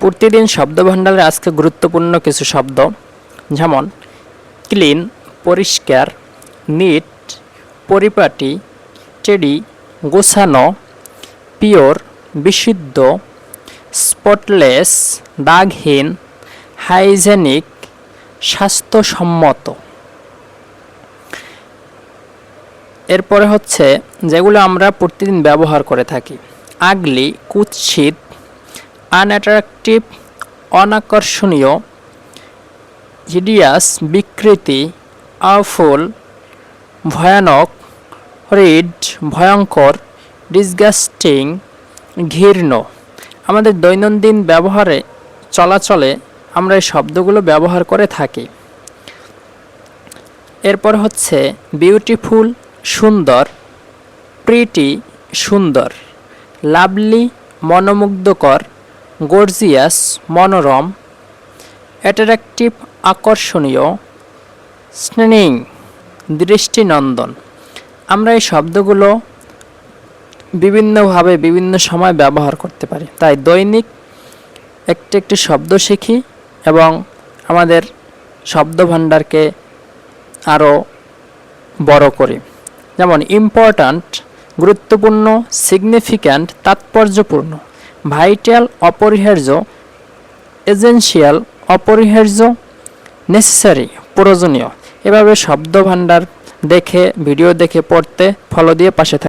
প্রতিদিন শব্দভাণ্ডারে আজকে গুরুত্বপূর্ণ কিছু শব্দ, যেমন ক্লিন, পরিষ্কার, নিট, পরিপাটি, টেডি, গোছানো, পিওর, বিশুদ্ধ, স্পটলেস, দাগহীন, হাইজেনিক, স্বাস্থ্যসম্মত। এরপরে হচ্ছে যেগুলো আমরা প্রতিদিন ব্যবহার করে থাকি। আগলি, কুৎসিত আনঅ্যাট্রাকটিভ অনাকর্ষণীয় হিডিয়াস বিকৃতি আফুল ভয়ানক রিড ভয়ঙ্কর ডিসগাস্টিং ঘৃণ্য। আমাদের দৈনন্দিন ব্যবহারে, চলাচলে আমরা এই শব্দগুলো ব্যবহার করে থাকি। এরপর হচ্ছে বিউটিফুল সুন্দর প্রিটি সুন্দর লাভলি মনোমুগ্ধকর গর্জিয়াস, মনোরম, অ্যাট্রাকটিভ, আকর্ষণীয় স্নেনিং দৃষ্টিনন্দন। আমরা এই শব্দগুলো বিভিন্নভাবে বিভিন্ন সময় ব্যবহার করতে পারি। তাই দৈনিক একটি একটি শব্দ শিখি এবং আমাদের শব্দভাণ্ডারকে আরও বড় করি। যেমন ইম্পর্ট্যান্ট গুরুত্বপূর্ণ সিগনিফিক্যান্ট তাৎপর্যপূর্ণ। ভাইটাল অপরিহার্য এজেন্সিয়াল অপরিহার্য, নেসেসারি, প্রয়োজনীয়। এভাবে শব্দ ভাণ্ডার দেখে, ভিডিও দেখে, পড়তে ফলো দিয়ে পাশে থাক